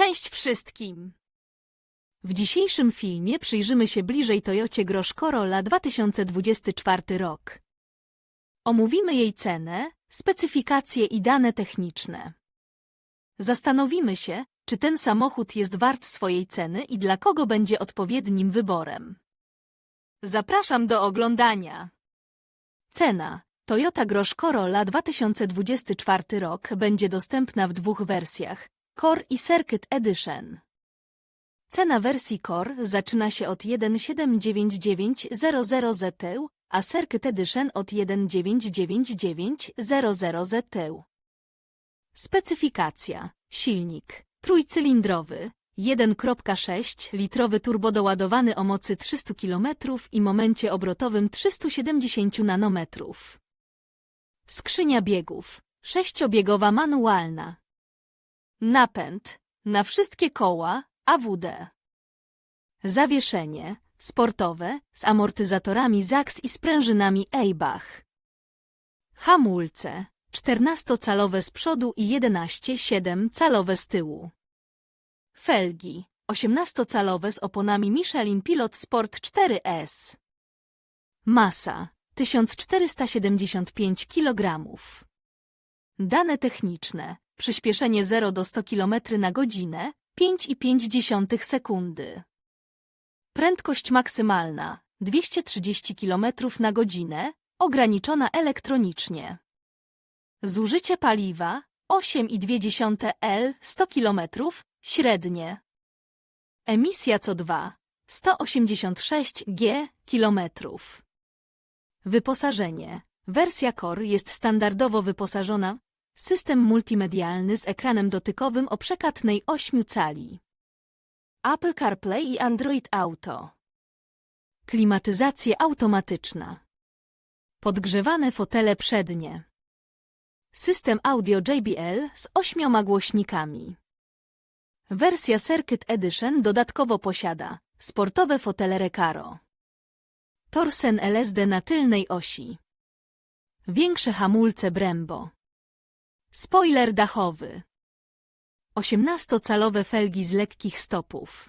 Cześć wszystkim! W dzisiejszym filmie przyjrzymy się bliżej Toyocie Grosz Corolla 2024 rok. Omówimy jej cenę, specyfikacje i dane techniczne. Zastanowimy się, czy ten samochód jest wart swojej ceny i dla kogo będzie odpowiednim wyborem. Zapraszam do oglądania. Cena Toyota Grosz Corolla 2024 rok będzie dostępna w dwóch wersjach Core i Circuit Edition. Cena wersji Core zaczyna się od 1799000 ZT, a Circuit Edition od 1999900 ZT. Specyfikacja. Silnik. Trójcylindrowy. 1.6 litrowy turbodoładowany o mocy 300 km i momencie obrotowym 370 nanometrów. Skrzynia biegów. Sześciobiegowa manualna. Napęd. Na wszystkie koła. AWD. Zawieszenie. Sportowe. Z amortyzatorami ZAX i sprężynami Eibach. Hamulce. 14-calowe z przodu i 11,7-calowe z tyłu. Felgi. 18-calowe z oponami Michelin Pilot Sport 4S. Masa. 1475 kg. Dane techniczne. Przyspieszenie 0 do 100 km na godzinę 5,5 sekundy. Prędkość maksymalna 230 km na godzinę, ograniczona elektronicznie. Zużycie paliwa 8,2 L 100 km średnie. Emisja CO2 186 G kilometrów. Wyposażenie. Wersja Core jest standardowo wyposażona system multimedialny z ekranem dotykowym o przekatnej 8 cali. Apple CarPlay i Android Auto. Klimatyzacja automatyczna. Podgrzewane fotele przednie. System audio JBL z ośmioma głośnikami. Wersja Circuit Edition dodatkowo posiada sportowe fotele Recaro. Torsen LSD na tylnej osi. Większe hamulce Brembo. Spoiler dachowy. 18-calowe felgi z lekkich stopów.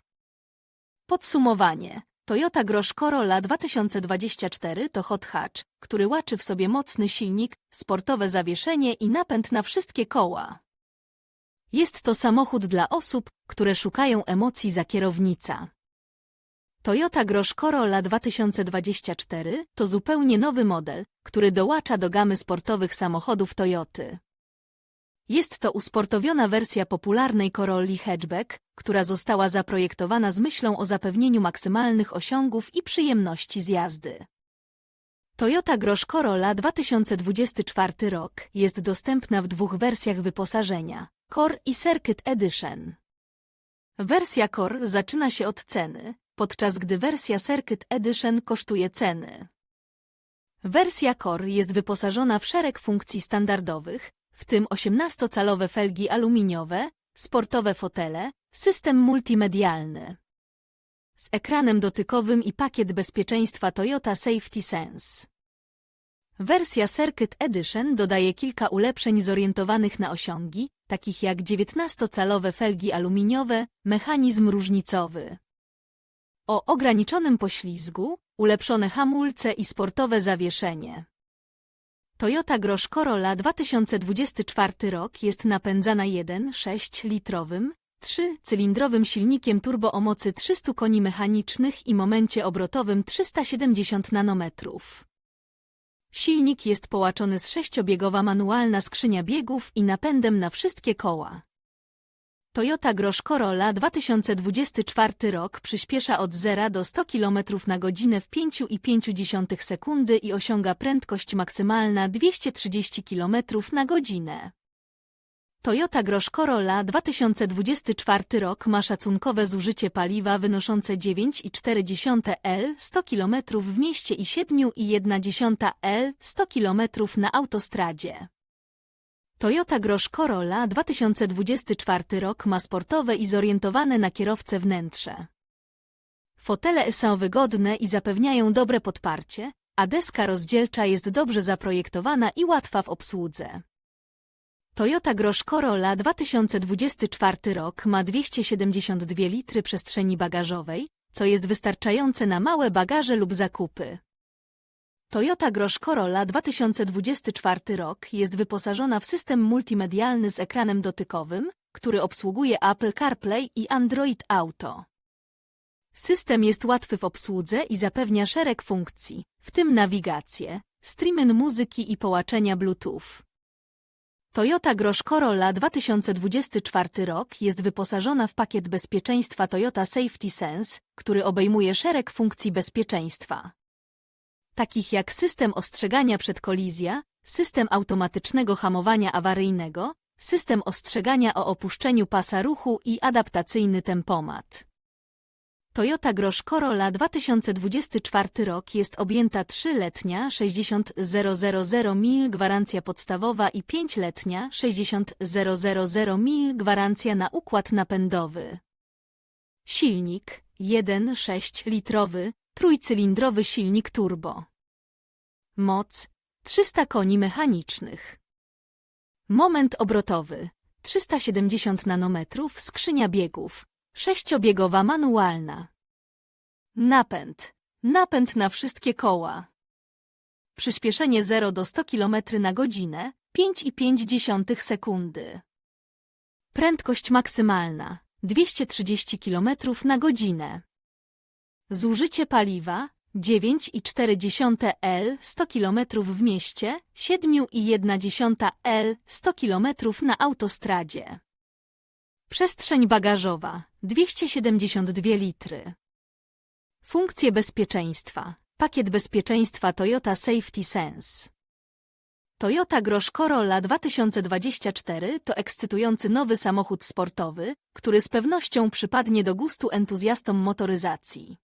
Podsumowanie. Toyota Grosz Corolla 2024 to hot hatch, który łaczy w sobie mocny silnik, sportowe zawieszenie i napęd na wszystkie koła. Jest to samochód dla osób, które szukają emocji za kierownica. Toyota Grosz Corolla 2024 to zupełnie nowy model, który dołacza do gamy sportowych samochodów Toyoty. Jest to usportowiona wersja popularnej Corolli hatchback, która została zaprojektowana z myślą o zapewnieniu maksymalnych osiągów i przyjemności z jazdy. Toyota Grosz Corolla 2024 rok jest dostępna w dwóch wersjach wyposażenia Core i Circuit Edition. Wersja Core zaczyna się od ceny, podczas gdy wersja Circuit Edition kosztuje ceny. Wersja Core jest wyposażona w szereg funkcji standardowych, w tym 18-calowe felgi aluminiowe, sportowe fotele, system multimedialny. Z ekranem dotykowym i pakiet bezpieczeństwa Toyota Safety Sense. Wersja Circuit Edition dodaje kilka ulepszeń zorientowanych na osiągi, takich jak 19-calowe felgi aluminiowe, mechanizm różnicowy. O ograniczonym poślizgu, ulepszone hamulce i sportowe zawieszenie. Toyota Grosz Corolla 2024 rok jest napędzana 1,6-litrowym, 3-cylindrowym silnikiem turbo o mocy 300 koni mechanicznych i momencie obrotowym 370 nanometrów. Silnik jest połaczony z sześciobiegowa manualna skrzynia biegów i napędem na wszystkie koła. Toyota Grosz Corolla 2024 rok przyspiesza od 0 do 100 km na godzinę w 5,5 sekundy i osiąga prędkość maksymalna 230 km na godzinę. Toyota Grosz Corolla 2024 rok ma szacunkowe zużycie paliwa wynoszące 9,4 L 100 km w mieście i 7,1 L 100 km na autostradzie. Toyota Grosz Corolla 2024 rok ma sportowe i zorientowane na kierowcę wnętrze. Fotele są wygodne i zapewniają dobre podparcie, a deska rozdzielcza jest dobrze zaprojektowana i łatwa w obsłudze. Toyota Grosz Corolla 2024 rok ma 272 litry przestrzeni bagażowej, co jest wystarczające na małe bagaże lub zakupy. Toyota Grosz Corolla 2024 rok jest wyposażona w system multimedialny z ekranem dotykowym, który obsługuje Apple CarPlay i Android Auto. System jest łatwy w obsłudze i zapewnia szereg funkcji, w tym nawigację, streaming muzyki i połączenia Bluetooth. Toyota Grosz Corolla 2024 rok jest wyposażona w pakiet bezpieczeństwa Toyota Safety Sense, który obejmuje szereg funkcji bezpieczeństwa. Takich jak system ostrzegania przed kolizja, system automatycznego hamowania awaryjnego, system ostrzegania o opuszczeniu pasa ruchu i adaptacyjny tempomat. Toyota Grosz Corolla 2024 rok jest objęta 3-letnia 60 000 mil gwarancja podstawowa i 5-letnia 60 000 mil gwarancja na układ napędowy. Silnik 1,6 litrowy, trójcylindrowy silnik turbo. Moc 300 koni mechanicznych. Moment obrotowy 370 nanometrów, skrzynia biegów, sześciobiegowa manualna. Napęd. Napęd na wszystkie koła. Przyspieszenie 0 do 100 km na godzinę 5,5 sekundy. Prędkość maksymalna 230 km na godzinę. Zużycie paliwa 9,4 L 100 km w mieście, 7,1 L 100 km na autostradzie. Przestrzeń bagażowa 272 litry. Funkcje bezpieczeństwa. Pakiet bezpieczeństwa Toyota Safety Sense. Toyota Grosz Corolla 2024 to ekscytujący nowy samochód sportowy, który z pewnością przypadnie do gustu entuzjastom motoryzacji.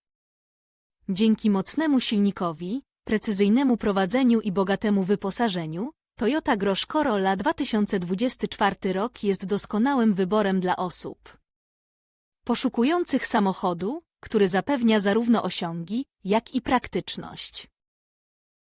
Dzięki mocnemu silnikowi, precyzyjnemu prowadzeniu i bogatemu wyposażeniu, Toyota Grosz Corolla 2024 rok jest doskonałym wyborem dla osób poszukujących samochodu, który zapewnia zarówno osiągi, jak i praktyczność.